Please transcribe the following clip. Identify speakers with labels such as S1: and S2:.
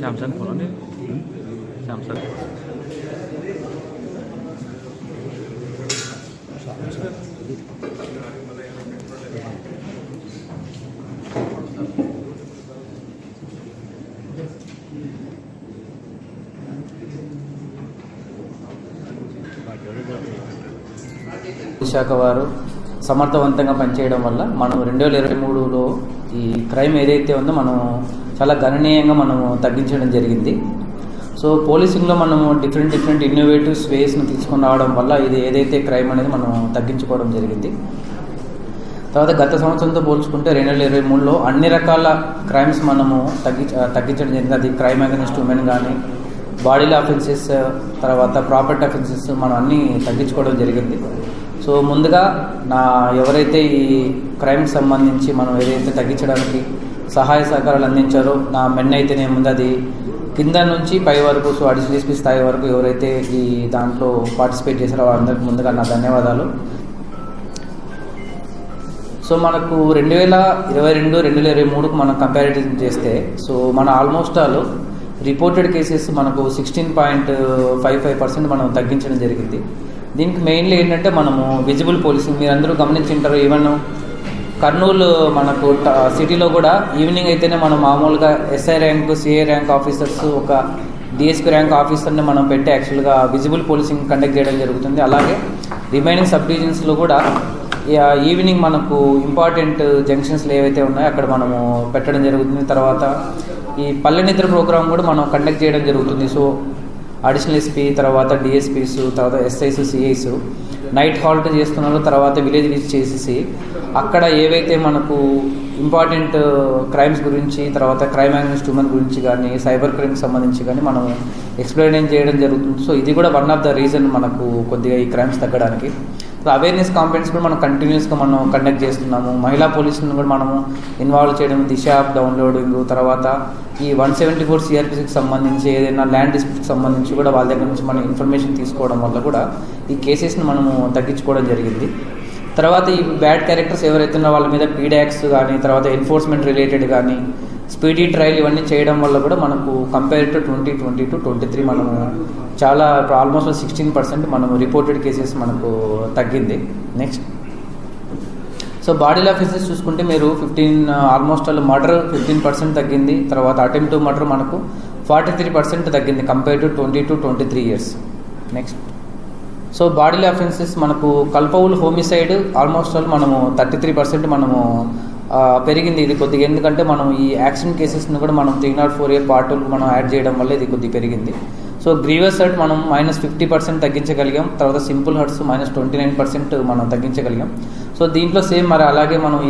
S1: Samsung phone అండి? Samsung.
S2: Visakha వారు సమర్థవంతంగా పనిచేయడం వల్ల మనం రెండు వేల ఇరవై మూడులో ఈ క్రైమ్ ఏదైతే ఉందో మనం చాలా గణనీయంగా మనము తగ్గించడం జరిగింది. సో పోలీసింగ్లో మనము డిఫరెంట్ డిఫరెంట్ ఇన్నోవేటివ్స్ వేస్ను తీసుకొని రావడం వల్ల ఇది ఏదైతే క్రైమ్ అనేది మనం తగ్గించుకోవడం జరిగింది. తర్వాత గత సంవత్సరంతో పోల్చుకుంటే రెండు వేల ఇరవై మూడులో అన్ని రకాల క్రైమ్స్ మనము తగ్గి తగ్గించడం జరిగింది. అది క్రైమ్ అగెన్స్ట్ ఉమెన్ కానీ బాడీలో అఫెన్సెస్ తర్వాత ప్రాపర్టీ అఫెన్సెస్ మనం అన్నీ తగ్గించుకోవడం జరిగింది. సో ముందుగా నా ఎవరైతే ఈ క్రైమ్కి సంబంధించి మనం ఏదైతే తగ్గించడానికి సహాయ సహకారాలు అందించారో నా మెన్ అయితేనే ముందు అది కింద నుంచి పై వరకు సో అడిషనల్ ఎస్పీ స్థాయి వరకు ఎవరైతే ఈ దాంట్లో పార్టిసిపేట్ చేశారో వాళ్ళందరికీ ముందుగా నా ధన్యవాదాలు. సో మనకు రెండు వేల ఇరవై రెండు రెండు వేల ఇరవై మూడుకు మనం కంపారిటివ్ చేస్తే సో మన ఆల్మోస్ట్ ఆల్ రిపోర్టెడ్ కేసెస్ మనకు sixteen point five five percent మనం తగ్గించడం జరిగింది. దీనికి మెయిన్లీ ఏంటంటే మనము విజిబుల్ పోలీసింగ్ మీరు అందరూ గమనించుంటారు. ఈవెన్ కర్నూలు మనకు ట- సిటీలో కూడా ఈవినింగ్ అయితేనే మనం మామూలుగా SI rank CI rank officers ఒక డిఎస్పీ ర్యాంక్ ఆఫీసర్ని మనం పెట్టి యాక్చువల్గా విజిబుల్ పోలీసింగ్ కండక్ట్ చేయడం జరుగుతుంది. అలాగే రిమైనింగ్ సబ్ డివిజన్స్లో కూడా ఈవినింగ్ మనకు ఇంపార్టెంట్ జంక్షన్స్లు ఏవైతే ఉన్నాయో అక్కడ మనము పెట్టడం జరుగుతుంది. తర్వాత ఈ పల్లె నిద్ర ప్రోగ్రామ్ కూడా మనం కండక్ట్ చేయడం జరుగుతుంది. సో అడిషనల్ ఎస్పీ తర్వాత డిఎస్పీస్ తర్వాత ఎస్ఐస్ సిఐస్ నైట్ హాల్ట్ చేస్తున్నారు తర్వాత విలేజ్ విజిట్ చేసేసి అక్కడ ఏవైతే మనకు ఇంపార్టెంట్ క్రైమ్స్ uh, గురించి తర్వాత క్రైమ్ అగెన్స్ట్ ఉమెన్ గురించి కానీ సైబర్ క్రైమ్కి సంబంధించి కానీ మనం ఎక్స్ప్లెయిన్ చేయడం జరుగుతుంది. సో ఇది కూడా వన్ ఆఫ్ ద రీజన్ మనకు కొద్దిగా ఈ క్రైమ్స్ తగ్గడానికి. అవేర్నెస్ కాంపెయిన్స్ కూడా మనం కంటిన్యూస్గా మనం కండక్ట్ చేస్తున్నాము. మహిళా పోలీసులను కూడా మనము ఇన్వాల్వ్ చేయడం దిశ యాప్ డౌన్లోడింగ్ తర్వాత ఈ వన్ సెవెంటీ ఫోర్ సిఆర్పిసికి సంబంధించి ఏదైనా ల్యాండ్ డిస్ప్యూట్కి సంబంధించి కూడా వాళ్ళ దగ్గర నుంచి మనం ఇన్ఫర్మేషన్ తీసుకోవడం వల్ల కూడా ఈ కేసెస్ని మనము తగ్గించుకోవడం జరిగింది. తర్వాత ఈ బ్యాడ్ క్యారెక్టర్స్ ఎవరైతే ఉన్నారో వాళ్ళ మీద పీడాక్స్ కానీ తర్వాత ఎన్ఫోర్స్మెంట్ రిలేటెడ్ కానీ స్పీడీ ట్రయల్ ఇవన్నీ చేయడం వల్ల కూడా మనకు compare to twenty twenty two twenty three మనము చాలా ఆల్మోస్ట్ సిక్స్టీన్ పర్సెంట్ మనము రిపోర్టెడ్ కేసెస్ మనకు తగ్గింది. నెక్స్ట్ సో బాడీలో ఆఫీసెస్ చూసుకుంటే మీరు fifteen almost all murder fifteen percent తగ్గింది. తర్వాత అటెంప్ట్ మర్డర్ మనకు ఫార్టీ త్రీ పర్సెంట్ తగ్గింది compare to twenty two twenty three years next so బాడీలో అఫెన్సెస్ మనకు కల్పవుల్ హోమిసైడ్ ఆల్మోస్ట్ ఆల్ మనము థర్టీ త్రీ పర్సెంట్ మనము పెరిగింది ఇది కొద్దిగా. ఎందుకంటే మనం ఈ యాక్సిడెంట్ కేసెస్ని కూడా మనం three not four A part మనం యాడ్ చేయడం వల్ల ఇది కొద్దిగా పెరిగింది. సో గ్రీవస్ హర్ట్ మనం మైనస్ ఫిఫ్టీ పర్సెంట్ తగ్గించగలిగాం. తర్వాత simple hurts minus twenty nine percent మనం తగ్గించగలిగాం. సో దీంట్లో సేమ్ మరి అలాగే మనం ఈ